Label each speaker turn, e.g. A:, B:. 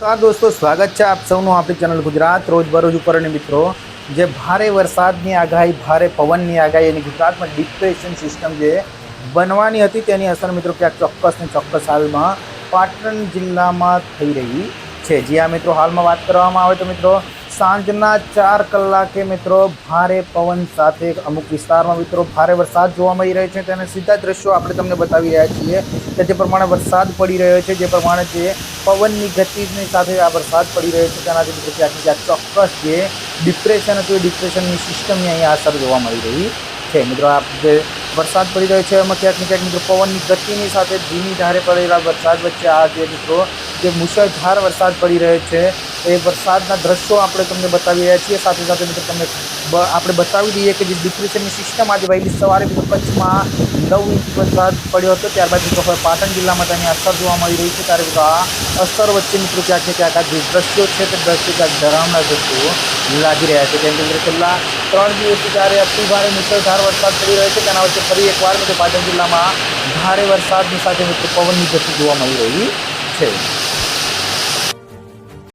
A: તો આ દોસ્તો, સ્વાગત છે આપ સૌનું આપણી ચેનલ ગુજરાત રોજબરોજ ઉપર. અને મિત્રો, જે ભારે વરસાદની આગાહી, ભારે પવનની આગાહી અને ગુજરાતમાં ડિપ્રેશન સિસ્ટમ જે બનવાની હતી તેની અસર મિત્રો ક્યાંક ચોક્કસ ને ચોક્કસ હાલમાં પાટણ જિલ્લામાં થઈ રહી છે. જ્યાં મિત્રો, હાલમાં વાત કરવામાં આવે તો મિત્રો સાંજના ચાર કલાકે મિત્રો ભારે પવન સાથે અમુક વિસ્તારમાં મિત્રો ભારે વરસાદ જોવા મળી રહ્યો છે. તેના સીધા દ્રશ્યો આપણે તમને બતાવી રહ્યા છીએ કે જે પ્રમાણે વરસાદ પડી રહ્યો છે, જે પ્રમાણે જે પવનની ગતિની સાથે આ વરસાદ પડી રહ્યો છે. તેનાથી મિત્રો ક્યાંક ક્યાંક ચોક્કસ જે ડિપ્રેશન હતું, એ ડિપ્રેશનની સિસ્ટમની અહીંયા અસર જોવા મળી રહી છે. મિત્રો આ જે વરસાદ પડી રહ્યો છે, એમાં ક્યાંક ને ક્યાંક મિત્રો પવનની ગતિની સાથે ધીમી ધારે પડેલા વરસાદ વચ્ચે આ જે મિત્રો જે મુશળધાર વરસાદ પડી રહ્યો છે એ વરસાદના દ્રશ્યો આપણે તમને બતાવી રહ્યા છીએ. સાથે સાથે મિત્રો તમને આપણે બતાવી દઈએ કે જે ડિપ્રેશનની સિસ્ટમ આજે વહેલી સવારે મિત્રો કચ્છમાં નવ ઇંચ વરસાદ પડ્યો હતો. ત્યારબાદ મિત્રો હવે પાટણ જિલ્લામાં તેની અસર જોવા મળી રહી છે. ત્યારે મિત્રો આ અસર વચ્ચે મિત્રો ક્યાંક ને ક્યાંક જે દ્રશ્યો છે તે દ્રશ્યો ક્યાંક ડરાવના દ્રશ્યો લાગી રહ્યા છે. કેમ કે મિત્રો છેલ્લા ત્રણ દિવસથી જ્યારે અતિ ભારે મુશળધાર વરસાદ પડી રહ્યો છે, તેના વચ્ચે ફરી એકવાર મિત્રો પાટણ જિલ્લામાં ભારે વરસાદની સાથે મિત્રો પવનની ગતિ જોવા મળી રહી છે.